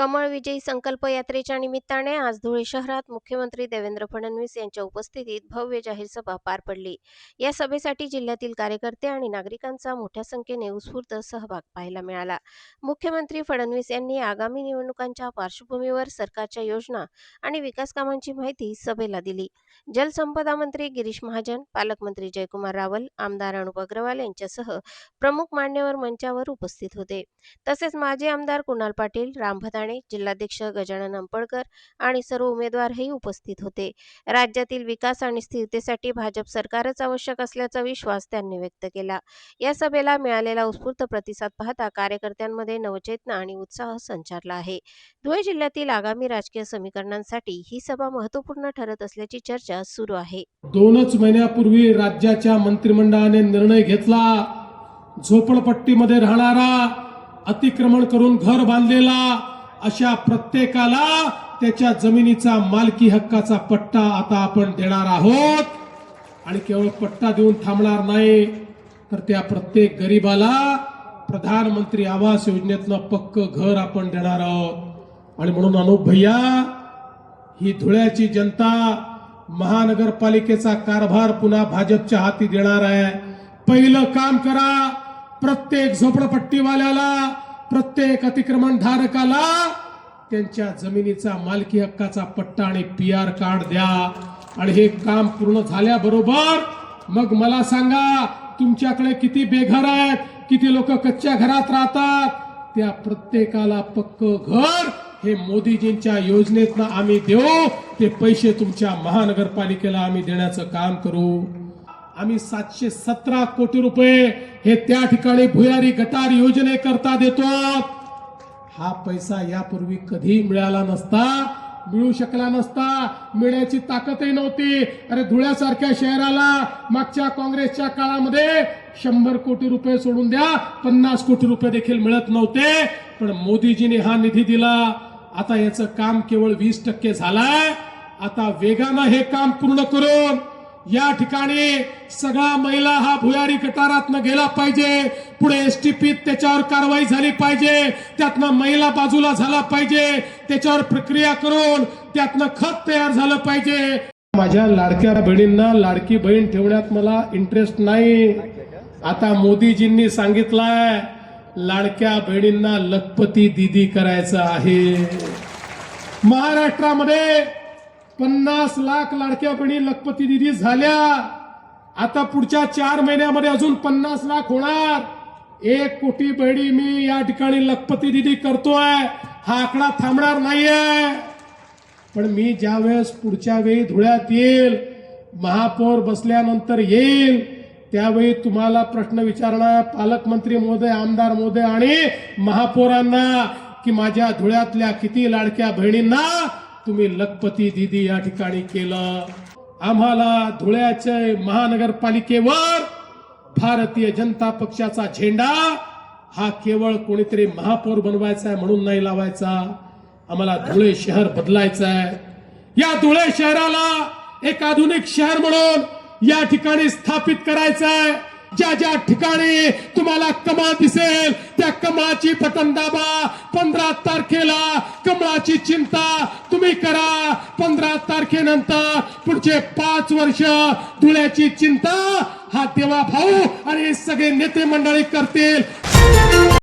कमळ विजयी संकल्प यात्रेच्या निमित्ताने आज धुळे शहरात मुख्यमंत्री देवेंद्र फडणवीस यांच्या उपस्थितीत भव्य जाहीर सभा पार पडली. या सभेसाठी जिल्ह्यातील कार्यकर्ते आणि नागरिकांचा मोठ्या संख्येने उत्स्फूर्त सहभाग पाहायला मिळाला. मुख्यमंत्री फडणवीस यांनी आगामी निवडणुकांच्या पार्श्वभूमीवर सरकारच्या योजना आणि विकास कामांची माहिती सभेला दिली. जलसंपदा मंत्री गिरीश महाजन पालकमंत्री जयकुमार रावल आमदार अनुप अग्रवाल यांच्यासह प्रमुख मान्यवर मंचावर उपस्थित होते. तसेच माजी आमदार कुणाल पाटील राम भदाणे जिल्हाध्यक्ष गजानन अंपळकर आणि सर्व उमेदवारही उपस्थित होते. राज्यातील विकास आणि स्थिरतेसाठी भाजप सरकारच आवश्यक असल्याचा विश्वास त्यांनी व्यक्त केला. या सभेला मिळालेला उत्स्फूर्त प्रतिसाद पाहता कार्यकर्त्यांमध्ये नवचेतना आणि उत्साह संचारला आहे. धुळे जिल्ह्यातील आगामी राजकीय समीकरणांसाठी ही सभा महत्त्वपूर्ण ठरत असल्याची चर्चा सुरू आहे. दोनच महिन्यापूर्वी राज्याच्या मंत्रिमंडळाने निर्णय घेतला. झोपडपट्टीमध्ये राहणारा अतिक्रमण करून घर बांधलेला. अशा प्रत्येकाला त्याच्या जमिनीचा मालकी हक्काचा पट्टा आता आपण देणार आहोत. आणि केवळ पट्टा देऊन थांबणार नाही तर त्या प्रत्येक गरीबाला प्रधानमंत्री आवास योजनेतलं पक्क घर आपण देणार आहोत. आणि म्हणून अनुप भैया ही धुळ्याची जनता महानगरपालिकेचा कारभार पुन्हा भाजपच्या हाती देणार आहे. पहिलं काम करा प्रत्येक झोपडपट्टीवाल्याला प्रत्येक अतिक्रमण धारकाला त्यांच्या जमिनीचा मालकी हक्काचा पट्टा आणि पी आर कार्ड द्या. आणि हे काम पूर्ण झाल्याबरोबर मग मला सांगा तुमच्याकडे किती बेघर आहेत किती लोक कच्च्या घरात राहतात? त्या प्रत्येकाला पक्क घर हे मोदीजींच्या योजनेतनं आम्ही देऊ. ते पैसे तुमच्या महानगरपालिकेला आम्ही देण्याचं काम करू. आम्ही सातशे सतरा कोटी रुपये हे त्या ठिकाणी भुयारी गटार योजनेकरता देतो. हा पैसा यापूर्वी कधी मिळाला नसता मिळू शकला नसता मिळण्याची ताकदही नव्हती. अरे धुळ्यासारख्या शहराला मागच्या काँग्रेसच्या काळामध्ये शंभर कोटी रुपये सोडून द्या पन्नास कोटी रुपये देखील मिळत नव्हते. पण मोदीजीने हा निधी दिला. आता याचं काम केवळ वीस टक्के झालाय. आता वेगानं हे काम पूर्ण करून या ठिकाणी सगळा महिला हा भुयारी गटारातनं गेला पाहिजे. पुढे एसटीपीत त्याच्यावर कारवाई झाली पाहिजे. त्यातनं महिला बाजूला झाला पाहिजे. त्याच्यावर प्रक्रिया करून त्यातनं खत तयार झालं पाहिजे. माझ्या लाडक्या बहिणींना लाडकी बहीण ठेवण्यात मला इंटरेस्ट नाही. आता मोदीजींनी सांगितलंय लाडक्या बहिणींना लखपती दिदी करायचं आहे. महाराष्ट्रामध्ये पन्नास लाख लाडक्या बहिणी लखपती दिदी झाल्या. आता पुढच्या चार महिन्यामध्ये अजून पन्नास लाख होणार. एक कोटी बहिणी मी या ठिकाणी लखपती दिदी करतोय. हा आकडा थांबणार नाहीये. पण मी ज्या वेळेस पुढच्या वेळी धुळ्यात येईल महापौर बसल्यानंतर येईल त्यावेळी तुम्हाला प्रश्न विचारणार पालकमंत्री महोदय आमदार महोदय आणि महापौरांना की माझ्या धुळ्यातल्या किती लाडक्या बहिणींना तुम्ही लखपती दिदी या ठिकाणी केलं. आम्हाला धुळ्याचे महानगरपालिकेवर भारतीय जनता पक्षाचा झेंडा हा केवळ कोणीतरी महापौर बनवायचा आहे म्हणून नाही लावायचा. आम्हाला धुळे शहर बदलायचं आहे या धुळे शहराला एक आधुनिक शहर म्हणून या ठिकाणी स्थापित करायचं आहे ज्या ज्या ठिकाणी तुम्हाला कमा दिसेल त्या कमाची बटन दाबा. पंधरा तारखेला कमळाची चिंता तुम्ही करा. पंधरा तारखेनंतर पुढचे पाच वर्ष धुळ्याची चिंता हा देवा भाऊ आणि सगळे नेते मंडळी करतील.